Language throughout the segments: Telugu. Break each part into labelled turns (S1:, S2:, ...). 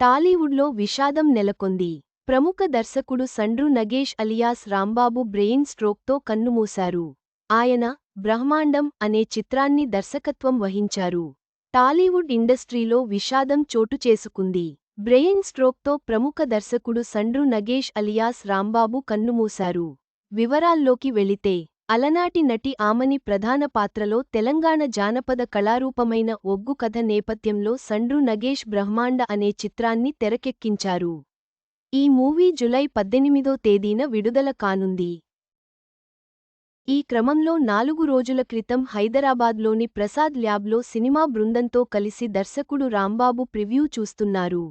S1: టాలీవుడ్లో విషాదం నెలకొంది. ప్రముఖ దర్శకుడు సండ్రు నగేష్ అలియాస్ రాంబాబు బ్రెయిన్ స్ట్రోక్తో కన్నుమూశారు. ఆయన బ్రహ్మాండం అనే చిత్రాన్ని దర్శకత్వం వహించారు. టాలీవుడ్ ఇండస్ట్రీలో విషాదం చోటు చేసుకుంది. బ్రెయిన్ స్ట్రోక్తో ప్రముఖ దర్శకుడు సండ్రు నగేష్ అలియాస్ రాంబాబు కన్నుమూశారు. వివరాల్లోకి వెళితే అలనాటి నటి ఆమని ప్రధాన పాత్రలో తెలంగాణ జానపద కళారూపమైన ఒగ్గు కథ నేపథ్యంలో సండ్రు నగేష్ బ్రహ్మాండ అనే చిత్రాన్ని తెరకెక్కించారు. ఈ మూవీ జులై పద్దెనిమిదో తేదీన విడుదల కానుంది. ఈ క్రమంలో నాలుగు రోజుల క్రితం హైదరాబాద్లోని ప్రసాద్ ల్యాబ్లో సినిమా బృందంతో కలిసి దర్శకుడు రాంబాబు ప్రివ్యూ చూస్తున్నారు.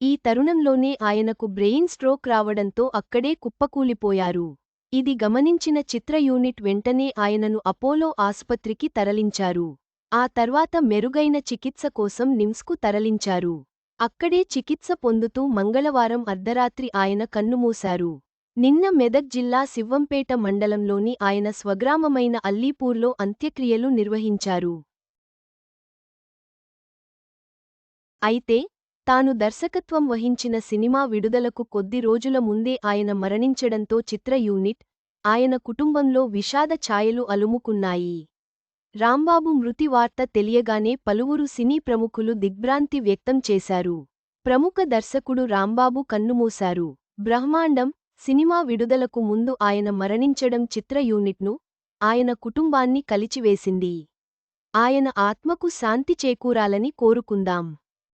S1: ఈ తరుణంలోనే ఆయనకు బ్రెయిన్ స్ట్రోక్ రావడంతో అక్కడే కుప్పకూలిపోయారు. ఇది గమనించిన చిత్ర యూనిట్ వెంటనే ఆయనను అపోలో ఆసుపత్రికి తరలించారు. ఆ తర్వాత మెరుగైన చికిత్స కోసం నిమ్స్కు తరలించారు. అక్కడే చికిత్స పొందుతూ మంగళవారం అర్ధరాత్రి ఆయన కన్నుమూశారు. నిన్న మెదక్ జిల్లా శివ్వంపేట మండలంలోని ఆయన స్వగ్రామమైన అల్లీపూర్లో అంత్యక్రియలు నిర్వహించారు. అయితే తాను దర్శకత్వం వహించిన సినిమా విడుదలకు కొద్ది రోజుల ముందే ఆయన మరణించడంతో చిత్ర యూనిట్ ఆయన కుటుంబంలో విషాద ఛాయలు అలుముకున్నాయి. రాంబాబు మృతి వార్త తెలియగానే పలువురు సినీ ప్రముఖులు దిగ్భ్రాంతి వ్యక్తం చేశారు. ప్రముఖ దర్శకుడు రాంబాబు కన్నుమూశారు. బ్రహ్మాండం సినిమా విడుదలకు ముందు ఆయన మరణించడం చిత్ర యూనిట్ను ఆయన కుటుంబాన్ని కలిచివేసింది. ఆయన ఆత్మకు శాంతి చేకూరాలని కోరుకుందాం.